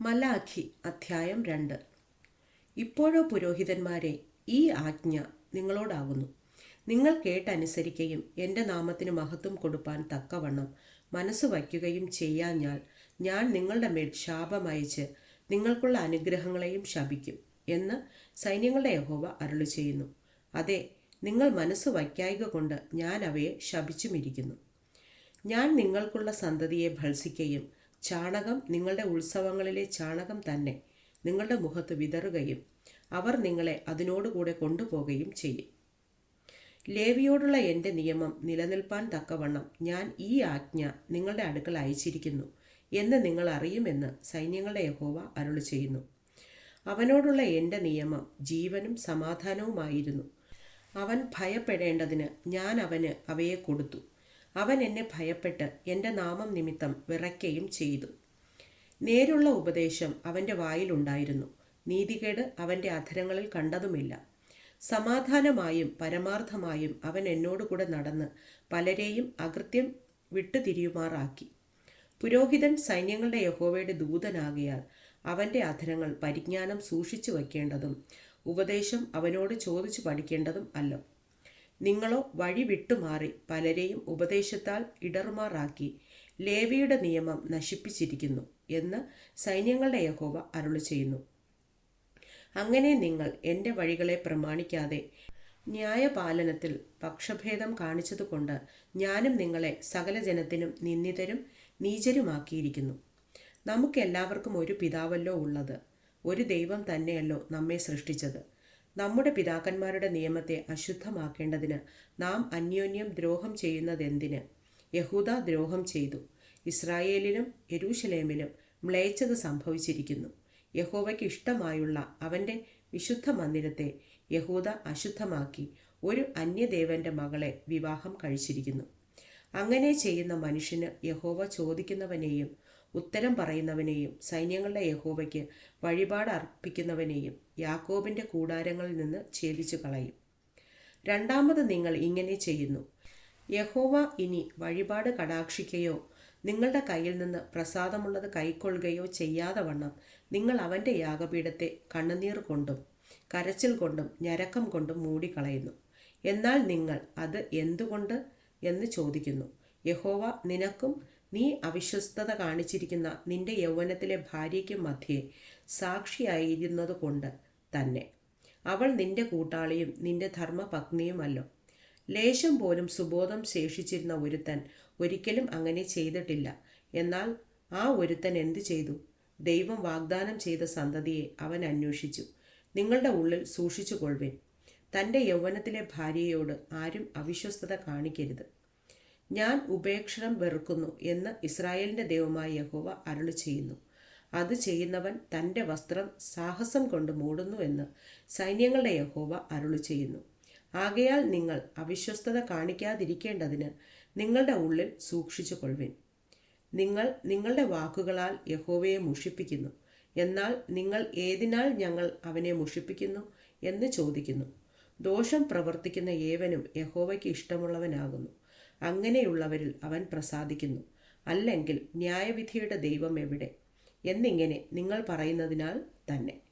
മലാഖി അധ്യായം രണ്ട്. ഇപ്പോഴോ പുരോഹിതന്മാരെ ഈ ആജ്ഞ നിങ്ങളോടാകുന്നു. നിങ്ങൾ കേട്ടനുസരിക്കുകയും എന്റെ നാമത്തിന് മഹത്വം കൊടുപ്പാൻ തക്കവണ്ണം മനസ്സ് വയ്ക്കുകയും ചെയ്യാഞ്ഞാൽ ഞാൻ നിങ്ങളുടെ മേൽ ശാപമയച്ച് നിങ്ങൾക്കുള്ള അനുഗ്രഹങ്ങളെയും ശപിക്കും എന്ന് സൈന്യങ്ങളുടെ യഹോവ അരുളി ചെയ്യുന്നു അതെ നിങ്ങൾ മനസ്സ് വയ്ക്കായിക കൊണ്ട് ഞാൻ അവയെ ശപിച്ചുമിരിക്കുന്നു. ഞാൻ നിങ്ങൾക്കുള്ള സന്തതിയെ ഭത്സിക്കുകയും ചാണകം നിങ്ങളുടെ ഉത്സവങ്ങളിലെ ചാണകം തന്നെ നിങ്ങളുടെ മുഖത്ത് വിതറുകയും അവർ നിങ്ങളെ അതിനോടുകൂടെ കൊണ്ടുപോകുകയും ചെയ്യും. ലേവിയോടുള്ള എന്റെ നിയമം നിലനിൽപ്പാൻ തക്കവണ്ണം ഞാൻ ഈ ആജ്ഞ നിങ്ങളുടെ അടുക്കൽ അയച്ചിരിക്കുന്നു എന്ന് നിങ്ങൾ അറിയുമെന്ന് സൈന്യങ്ങളുടെ യഹോവ അരുളി ചെയ്യുന്നു. അവനോടുള്ള എന്റെ നിയമം ജീവനും സമാധാനവുമായിരുന്നു. അവൻ ഭയപ്പെടേണ്ടതിന് ഞാൻ അവന് അവയെ കൊടുത്തു. അവൻ എന്നെ ഭയപ്പെട്ട് എന്റെ നാമം നിമിത്തം വിറയ്ക്കുകയും ചെയ്തു. നേരുള്ള ഉപദേശം അവന്റെ വായിലുണ്ടായിരുന്നു നീതികേട് അവന്റെ അധരങ്ങളിൽ കണ്ടതുമില്ല. സമാധാനമായും പരമാർത്ഥമായും അവൻ എന്നോടുകൂടെ നടന്ന് പലരെയും അകൃത്യം വിട്ടുതിരിയുമാറാക്കി. പുരോഹിതൻ സൈന്യങ്ങളുടെ യഹോവയുടെ ദൂതനാകിയാൽ അവന്റെ അധരങ്ങൾ പരിജ്ഞാനം സൂക്ഷിച്ചു വയ്ക്കേണ്ടതും ഉപദേശം അവനോട് ചോദിച്ചു പഠിക്കേണ്ടതും അല്ലോ. നിങ്ങളോ വഴി വിട്ടുമാറി പലരെയും ഉപദേശത്താൽ ഇടറുമാറാക്കി ലേവിയുടെ നിയമം നശിപ്പിച്ചിരിക്കുന്നു എന്ന് സൈന്യങ്ങളുടെ യഹോവ അരുളി ചെയ്യുന്നു. അങ്ങനെ നിങ്ങൾ എന്റെ വഴികളെ പ്രമാണിക്കാതെ ന്യായപാലനത്തിൽ പക്ഷഭേദം കാണിച്ചതുകൊണ്ട് ഞാനും നിങ്ങളെ സകല ജനത്തിനും നിന്ദിതരും നീചരുമാക്കിയിരിക്കുന്നു. നമുക്കെല്ലാവർക്കും ഒരു പിതാവല്ലോ ഉള്ളത്. ഒരു ദൈവം തന്നെയല്ലോ നമ്മെ സൃഷ്ടിച്ചത്. നമ്മുടെ പിതാക്കന്മാരുടെ നിയമത്തെ അശുദ്ധമാക്കേണ്ടതിന് നാം അന്യോന്യം ദ്രോഹം ചെയ്യുന്നതെന്തിന്? യഹൂദ ദ്രോഹം ചെയ്തു. ഇസ്രായേലിലും യരൂഷലേമിലും മ്ലേച്ഛത സംഭവിച്ചിരിക്കുന്നു. യഹോവയ്ക്ക് ഇഷ്ടമായുള്ള അവന്റെ വിശുദ്ധ മന്ദിരത്തെ യഹൂദ അശുദ്ധമാക്കി ഒരു അന്യദേവന്റെ മകളെ വിവാഹം കഴിച്ചിരിക്കുന്നു. അങ്ങനെ ചെയ്യുന്ന മനുഷ്യന് യഹോവ ചോദിക്കുന്നവനെയും ഉത്തരം പറയുന്നവനെയും സൈന്യങ്ങളുടെ യഹോവയ്ക്ക് വഴിപാട് അർപ്പിക്കുന്നവനെയും യാക്കോബിന്റെ കൂടാരങ്ങളിൽ നിന്ന് ഛേദിച്ചു കളയും. രണ്ടാമത് നിങ്ങൾ ഇങ്ങനെ ചെയ്യുന്നു. യഹോവ ഇനി വഴിപാട് കടാക്ഷിക്കുകയോ നിങ്ങളുടെ കയ്യിൽ നിന്ന് പ്രസാദമുള്ളത് കൈക്കൊള്ളുകയോ ചെയ്യാതെ വണ്ണം നിങ്ങൾ അവന്റെ യാഗപീഠത്തെ കണ്ണുനീർ കൊണ്ടും കരച്ചിൽ കൊണ്ടും ഞരക്കം കൊണ്ടും മൂടിക്കളയുന്നു. എന്നാൽ നിങ്ങൾ അത് എന്തുകൊണ്ട്? എന്ന് ചോദിക്കുന്നു. യഹോവ നിനക്കും നീ അവിശ്വസ്തത കാണിച്ചിരിക്കുന്ന നിന്റെ യൗവനത്തിലെ ഭാര്യയ്ക്ക് മധ്യേ സാക്ഷിയായിരുന്നത് കൊണ്ട് തന്നെ. അവൾ നിന്റെ കൂട്ടാളിയും നിന്റെ ധർമ്മപത്നിയുമല്ലോ. ലേശം പോലും സുബോധം ശേഷിച്ചിരുന്ന ഒരുത്തൻ ഒരിക്കലും അങ്ങനെ ചെയ്തിട്ടില്ല. എന്നാൽ ആ ഒരുത്തൻ എന്തു ചെയ്തു? ദൈവം വാഗ്ദാനം ചെയ്ത സന്തതിയെ അവൻ അന്വേഷിച്ചു. നിങ്ങളുടെ ഉള്ളിൽ സൂക്ഷിച്ചു കൊള്ളുവിൻ തന്റെ യൗവനത്തിലെ ഭാര്യയോട് ആരും അവിശ്വസ്തത കാണിക്കരുത്. ഞാൻ ഉപേക്ഷണം വെറുക്കുന്നു എന്ന് ഇസ്രായേലിന്റെ ദൈവമായ യഹോവ അരുളി ചെയ്യുന്നു. അത് ചെയ്യുന്നവൻ തന്റെ വസ്ത്രം സാഹസം കൊണ്ട് മൂടുന്നു എന്ന് സൈന്യങ്ങളുടെ യഹോവ അരുളി ചെയ്യുന്നു. ആകയാൽ നിങ്ങൾ അവിശ്വസ്തത കാണിക്കാതിരിക്കേണ്ടതിന് നിങ്ങളുടെ ഉള്ളിൽ സൂക്ഷിച്ചു കൊള്ളുവിൻ നിങ്ങൾ നിങ്ങളുടെ വാക്കുകളാൽ യഹോവയെ മുഷിപ്പിക്കുന്നു. എന്നാൽ നിങ്ങൾ ഏതിനാൽ ഞങ്ങൾ അവനെ മുഷിപ്പിക്കുന്നു എന്ന് ചോദിക്കുന്നു. ദോഷം പ്രവർത്തിക്കുന്ന ഏവനും യഹോവയ്ക്ക് ഇഷ്ടമുള്ളവനാകുന്നു. അങ്ങനെയുള്ളവരിൽ അവൻ പ്രസാദിക്കുന്നു. അല്ലെങ്കിൽ ന്യായവിധിയുടെ ദൈവം എവിടെ? എന്നിങ്ങനെ നിങ്ങൾ പറയുന്നതിനാൽ തന്നെ.